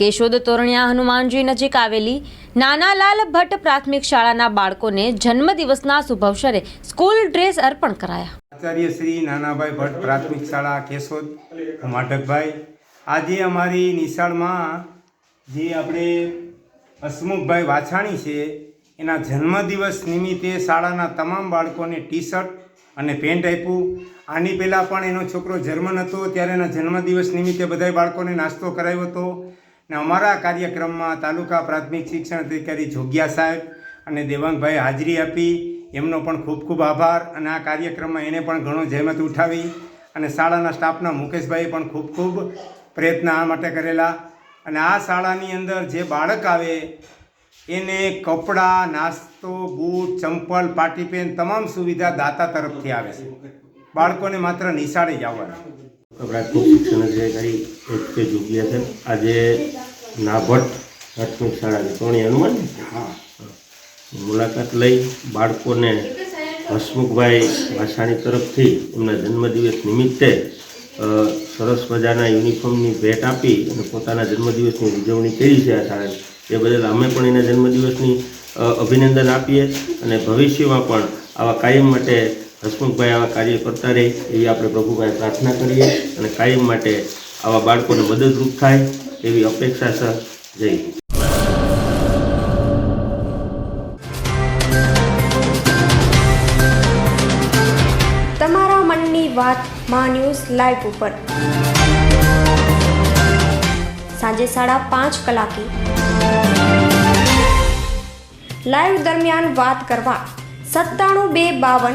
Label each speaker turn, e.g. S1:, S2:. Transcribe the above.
S1: કેશોદ તોરણિયા હનુમાનજી નજીક આવેલી નાનાલાલ ભટ્ટ પ્રાથમિક શાળાના બાળકોને જન્મદિવસના શુભ અવસરે સ્કૂલ ડ્રેસ અર્પણ કરાયા.
S2: આચાર્ય શ્રી નાનાભાઈ ભટ્ટ પ્રાથમિક શાળા કેશોદ. માઢકભાઈ આજે અમારી નિશાળમાં જે આપણે હસમુખભાઈ વાછાણી છે, એના જન્મદિવસ નિમિત્તે શાળાના તમામ બાળકોને ટી શર્ટ અને પેન્ટ આપ્યું. આની પહેલાં પણ એનો છોકરો જર્મન હતો ત્યારે એના જન્મદિવસ નિમિત્તે બધાય બાળકોને નાસ્તો કરાવ્યો હતો. ને અમારા કાર્યક્રમમાં તાલુકા પ્રાથમિક શિક્ષણ અધિકારી જોગ્યા સાહેબ અને દેવાંગભાઈ હાજરી આપી. એમનો પણ ખૂબ ખૂબ આભાર અને આ કાર્યક્રમમાં એને પણ ઘણો જહેમત ઉઠાવી અને શાળાના સ્ટાફના મુકેશભાઈએ પણ ખૂબ ખૂબ પ્રયત્ન આ માટે કરેલા. અને આ શાળાની અંદર જે બાળક આવે, એને કપડાં, નાસ્તો, બૂટ, ચંપલ પાટીપેન તમામ સુવિધા દાતા તરફથી આવે છે. બાળકોને માત્ર નિશાળે જ આવવાના.
S3: પ્રાથમિક શિક્ષણ અધિકારી એચ કે જોગીયા છે. આજે નાભટ પ્રાથમિક શાળાની તોણી હનુમાન? મુલાકાત લઈ બાળકોને હસમુખભાઈ વાસાણી તરફથી એમના જન્મદિવસ નિમિત્તે સરસ મજાના યુનિફોર્મની ભેટ આપી અને પોતાના જન્મદિવસની ઉજવણી કરી છે આ શાળાએ. એ બદલ અમે પણ એના જન્મદિવસની અભિનંદન આપીએ અને ભવિષ્યમાં પણ આવા કાયમ માટે હસમુખભાઈ આવા કાર્ય કરતા રહે, એવી આપણે પ્રભુભાઈ પ્રાર્થના કરીએ અને કાયમ માટે આવા બાળકોને મદદરૂપ થાય એવી અપેક્ષા સર જય
S4: તમારા મનની વાત મા ન્યૂઝ લાઈવ ઉપર. સાંજે સાડા પાંચ કલાકે. લાઈવ દરમિયાન વાત કરવા સત્તાણું બે બાવન